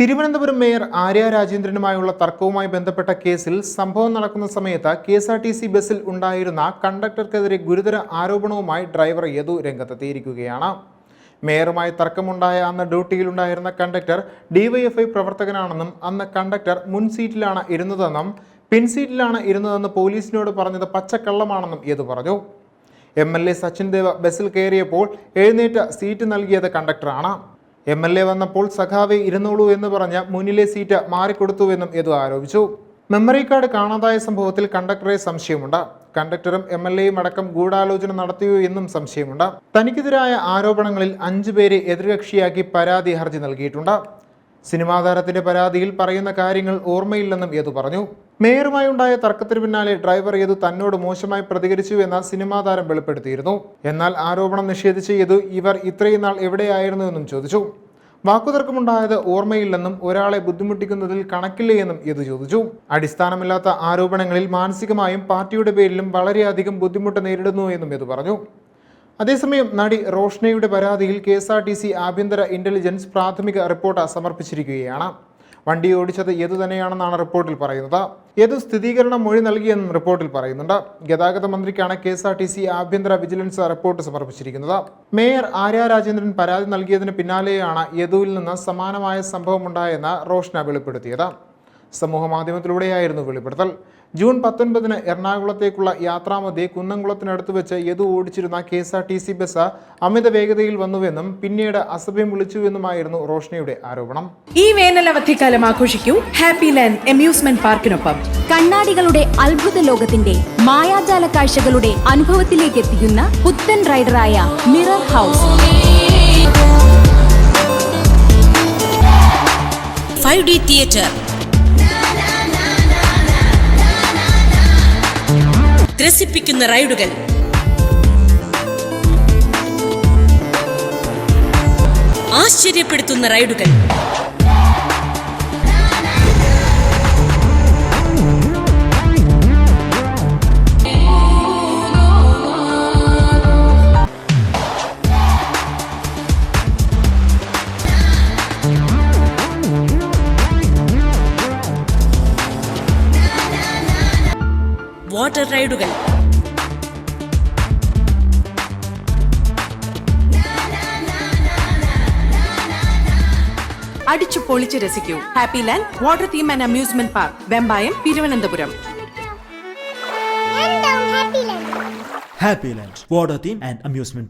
Thiruvananthapuram mayor Arya രാജേന്ദ്രനുമായുള്ള തർക്കവുമായി ബന്ധപ്പെട്ട കേസിൽ സംഭവം നടക്കുന്ന സമയത്ത് K S R T C ബസ്സിൽ ഉണ്ടായിരുന്ന കണ്ടക്ടർക്കെതിരെ ഗുരുതര ആരോപണവുമായി ഡ്രൈവർ യദു രംഗത്തെത്തിയിരിക്കുകയാണ്. മേയറുമായി തർക്കമുണ്ടായ അന്ന് ഡ്യൂട്ടിയിലുണ്ടായിരുന്ന കണ്ടക്ടർ ഡിവൈഎഫ്ഐ പ്രവർത്തകനാണെന്നും അന്ന് കണ്ടക്ടർ മുൻ സീറ്റിലാണ് ഇരുന്നതെന്നും പിൻസീറ്റിലാണ് ഇരുന്നതെന്ന് പോലീസിനോട് പറഞ്ഞത് പച്ചക്കള്ളമാണെന്നും യദു പറഞ്ഞു. M L A Sachin Dev ബസ്സിൽ കയറിയപ്പോൾ എഴുന്നേറ്റ് സീറ്റ് നൽകിയത് കണ്ടക്ടറാണ്. എം എൽ എ വന്നപ്പോൾ സഖാവെ ഇരുന്നോളൂ എന്ന് പറഞ്ഞ് മുന്നിലെ സീറ്റ് മാറിക്കൊടുത്തുവെന്നും യദു ആരോപിച്ചു. മെമ്മറി കാർഡ് കാണാതായ സംഭവത്തിൽ കണ്ടക്ടറെ സംശയമുണ്ട്. കണ്ടക്ടറും എം എൽ എയും അടക്കം ഗൂഢാലോചന നടത്തിയോ എന്നും സംശയമുണ്ട്. തനിക്കെതിരായ ആരോപണങ്ങളിൽ അഞ്ചു പേരെ എതിർകക്ഷിയാക്കി പരാതി ഹർജി നൽകിയിട്ടുണ്ട്. സിനിമാ താരത്തിന്റെ പരാതിയിൽ പറയുന്ന കാര്യങ്ങൾ ഓർമ്മയില്ലെന്നും യദു പറഞ്ഞു. മേയറുമായി ഉണ്ടായ തർക്കത്തിന് പിന്നാലെ ഡ്രൈവർ യദു തന്നോട് മോശമായി പ്രതികരിച്ചു എന്ന സിനിമാ താരം വെളിപ്പെടുത്തിയിരുന്നു. എന്നാൽ ആരോപണം നിഷേധിച്ച യദു ഇവർ ഇത്രയും നാൾ എവിടെയായിരുന്നു എന്നും ചോദിച്ചു. വാക്കുതർക്കമുണ്ടായത് ഓർമ്മയില്ലെന്നും ഒരാളെ ബുദ്ധിമുട്ടിക്കുന്നതിൽ കണക്കില്ലേയെന്നും യദു ചോദിച്ചു. അടിസ്ഥാനമില്ലാത്ത ആരോപണങ്ങളിൽ മാനസികമായും പാർട്ടിയുടെ പേരിലും വളരെയധികം ബുദ്ധിമുട്ട് നേരിടുന്നു എന്നും യദു പറഞ്ഞു. അതേസമയം നടി റോഷ്നയുടെ പരാതിയിൽ കെ ആഭ്യന്തര ഇന്റലിജൻസ് പ്രാഥമിക റിപ്പോർട്ട് സമർപ്പിച്ചിരിക്കുകയാണ്. വണ്ടി ഓടിച്ചത് ഏതു തന്നെയാണെന്നാണ് റിപ്പോർട്ടിൽ പറയുന്നത്. ഏത് സ്ഥിരീകരണ മൊഴി നൽകിയെന്നും റിപ്പോർട്ടിൽ പറയുന്നുണ്ട്. ഗതാഗത മന്ത്രിക്കാണ് K S R T C ആഭ്യന്തര വിജിലൻസ് റിപ്പോർട്ട് സമർപ്പിച്ചിരിക്കുന്നത്. മേയർ ആര്യ രാജേന്ദ്രൻ പരാതി നൽകിയതിന് പിന്നാലെയാണ് യദുവിൽ നിന്ന് സമാനമായ സംഭവമുണ്ടായെന്ന് റോഷ്ന വെളിപ്പെടുത്തിയത്. സമൂഹ മാധ്യമത്തിലൂടെയായിരുന്നു വെളിപ്പെടുത്തൽ. ജൂൺ പത്തൊൻപതിന് എറണാകുളത്തേക്കുള്ള യാത്രാമധ്യേ കുന്നംകുളത്തിനടുത്ത് വെച്ച് യദു ഓടിച്ചിരുന്ന K S R T C bus അമിത വേഗതയിൽ വന്നുവെന്നും പിന്നീട് അസഭ്യം വിളിച്ചുവെന്നുമായിരുന്നു റോഷ്നയുടെ ആരോപണം. ഈ വേനൽ അവധിക്കാലം ആഘോഷിക്കൂ. ഹാപ്പി ലാൻഡ് അമ്യൂസ്മെന്റ് പാർക്കിനൊപ്പം കണ്ണാടികളുടെ അത്ഭുത ലോകത്തിന്റെ മായാജാല കാഴ്ചകളുടെ അനുഭവത്തിലേക്ക് എത്തിക്കുന്ന പുത്തൻ റൈഡറായ mirror house. Five D theatre ത്രസിപ്പിക്കുന്ന റൈഡുകൾ. ആശ്ചര്യപ്പെടുത്തുന്ന റൈഡുകൾ. വാട്ടർ റൈഡുകൾ. അടിച്ചു പൊളിച്ച് രസിക്കൂ. Happy Land water theme and amusement park Vembayam Thiruvananthapuram. Happy Land water theme and amusement park.